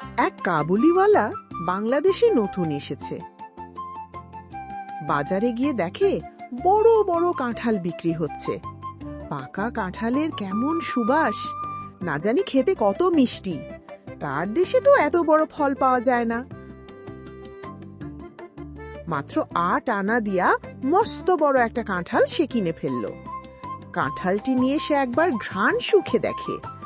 এক কাবুলিওয়ালা বাংলাদেশে নতুন এসেছে। বাজারে গিয়ে দেখে বড় বড় কাঁঠাল বিক্রি হচ্ছে। পাকা কাঁঠালের কেমন সুবাস, না জানি খেতে কত মিষ্টি। তার দেশে তো এত বড় ফল পাওয়া যায় না। মাত্র আট আনা দিয়া মস্ত বড় একটা কাঁঠাল সে কিনে ফেলল। কাঁঠালটি নিয়ে সে একবার ঘ্রাণ সুখে দেখে।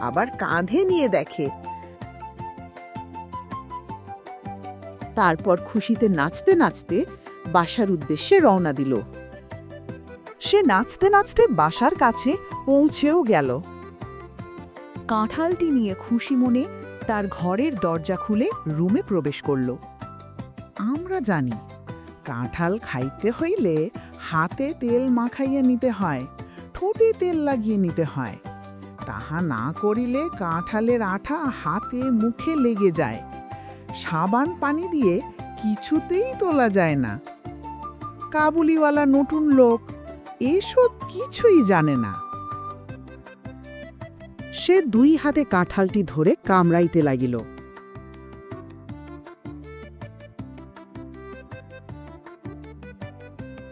আবার কাঁধে নিয়ে দেখে। তারপর খুশিতে নাচতে নাচতে বাসার উদ্দেশ্যে রওনা দিল। সে নাচতে নাচতে বাসার কাছে পৌঁছেও গেল। কাঁঠালটি নিয়ে খুশি মনে তার ঘরের দরজা খুলে রুমে প্রবেশ করল। আমরা জানি, কাঁঠাল খাইতে হইলে হাতে তেল মাখাইয়া নিতে হয়, ঠোঁটে তেল লাগিয়ে নিতে হয়। তাহা না করিলে কাঁঠালের আঠা হাতে মুখে লেগে যায়। সাবান পানি দিয়ে কিছুতেই তোলা যায় না। কাবুলিওয়ালা নতুন লোক, এসব কিছুই জানে না। সে দুই হাতে কাঁঠালটি ধরে কামড়াইতে লাগিল।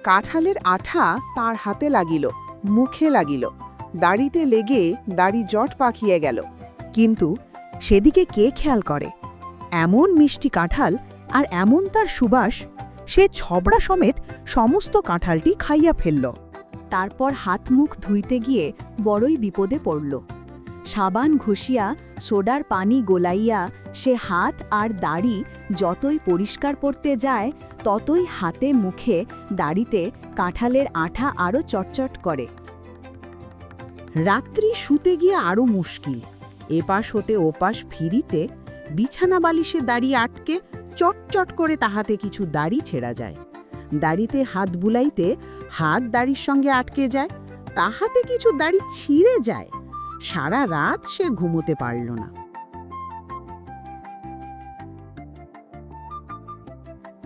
কাঁঠালের আঠা তার হাতে লাগিল, মুখে লাগিল। দাড়িতে লেগে দাড়ি জট পাকিয়ে গেল। কিন্তু সেদিকে কে খেয়াল করে? এমন মিষ্টি কাঁঠাল আর এমন তার সুবাস, সে ছবড়া সমেত সমস্ত কাঁঠালটি খাইয়া ফেলল। তারপর হাত মুখ ধুইতে গিয়ে বড়ই বিপদে পড়ল। সাবান ঘষিয়া, সোডার পানি গোলাইয়া সে হাত আর দাড়ি যতই পরিষ্কার করতে যায়, ততই হাতে মুখে দাড়িতে কাঁঠালের আঠা আরও চটচট করে। রাত্রি শুতে গিয়ে আরও মুশকিল। এপাশ হতে ওপাশ ফিরিতে বিছানা বালিশে দাড়ি আটকে চটচট করে তাহাতে কিছু দাড়ি ছেঁড়া যায়। দাড়িতে হাত বুলাইতে হাত দাড়ির সঙ্গে আটকে যায়, তাহাতে কিছু দাড়ি ছিঁড়ে যায়, সারা রাত সে ঘুমোতে পারল না।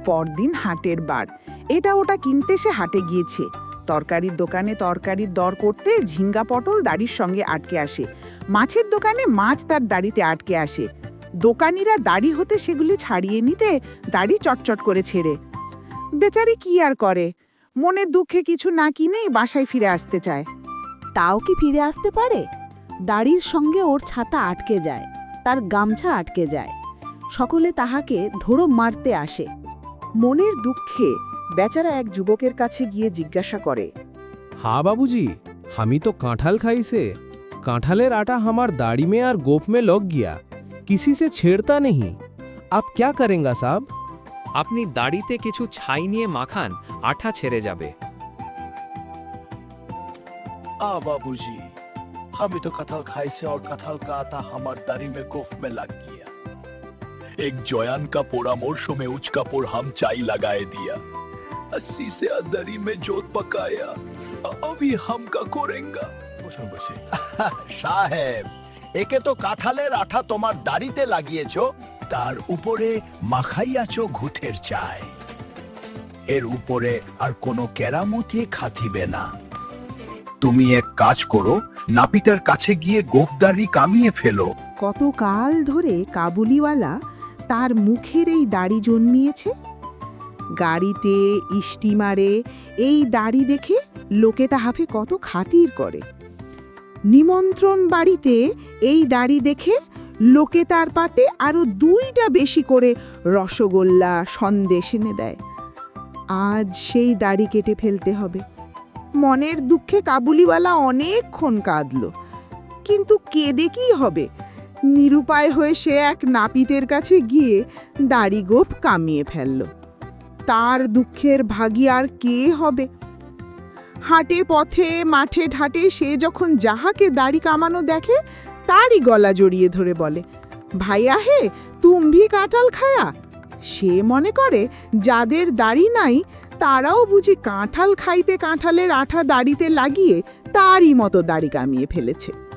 পরদিন হাটের বার, এটা ওটা কিনতে সে হাটে গিয়েছে। তরকারির দোকানে তরকারির দর করতে ঝিঙ্গা পটল দাড়ির সঙ্গে আটকে আসে। মাছের দোকানে মাছ তার দাড়িতে আটকে আসে। দোকানিরা দাড়ি হতে সেগুলি ছাড়িয়ে নিতে দাড়ি চটচট করে ছেড়ে। বেচারি কি আর করে? মনের দুঃখে কিছু না কিনেই বাসায় ফিরে আসতে চায়। তাও কি ফিরে আসতে পারে? দাড়ির সঙ্গে ওর ছাতা আটকে যায়, তার গামছা আটকে যায়। সকলে তাহাকে ধরো মারতে আসে। মনের দুঃখে বেচারা এক যুবকের কাছে গিয়ে জিজ্ঞাসা করে হা বাবুজি আমি তো কাঁঠাল খাইছে। কাঁঠালের আটা আমার দাড়িমে আর গোপমে লগ গিয়া। কিসি সে ছেড়তা নেহি? আপ ক্যা করেঙ্গা সাব? আপনি দাড়িতে কিছু ছাই নিয়ে মাখান আঠা ছেড়ে যাবে। আ বাবুজি আমি তো কাঁঠাল খাইছে আর কাঁঠাল কা আমার দাড়ি মে লাগ গিয়া। এক জয়ান का পরামর্শ মে উচ কাপড় হাম চাই লাগায় দিয়া। अस्सी से दरी में जोत पकाया अ- अभी हम का कोरेंगा বসে বসে সাহেব একে তো কাঁঠালের আঠা তোমার দাড়িতে লাগিয়েছো তার উপরে মাখাইয়াছো ঘুথের চায় এর উপরে আর কোনো কেরামতি খাতিবে না তুমি এক কাজ করো নাপিতের কাছে গিয়ে গোপদারি কামিয়ে ফেলো কতকাল ধরে কাবুলিওয়ালা তার মুখের এই দাড়ি জন্মিয়েছে গাড়িতে, স্টিমারে, এই দাড়ি দেখে লোকে তাহাফে কত খাতির করে। নিমন্ত্রণ বাড়িতে এই দাড়ি দেখে লোকে তার পাতে আরও দুইটা বেশি করে রসগোল্লা, সন্দেশ এনে দেয়। আজ সেই দাড়ি কেটে ফেলতে হবে। মনের দুঃখে কাবুলিওয়ালা অনেকক্ষণ কাঁদল। কিন্তু কি হবে? নিরুপায় হয়ে সে এক নাপিতের কাছে গিয়ে দাড়ি গোপ কামিয়ে ফেলল। তার দুঃখের ভাগী আর কে হবে? হাটে পথে, মাঠে ঢাটে সে যখন যাহাকে দাড়ি কামানো দেখে, তারই গলা জড়িয়ে ধরে বলে, ভাইয়া হে, তুমভি কাঁঠাল খায়া? সে মনে করে, যাদের দাড়ি নাই, তারাও বুঝি কাঁঠাল খাইতে কাঁঠালের আঠা দাড়িতে লাগিয়ে তারই মতো দাড়ি কামিয়ে ফেলেছে।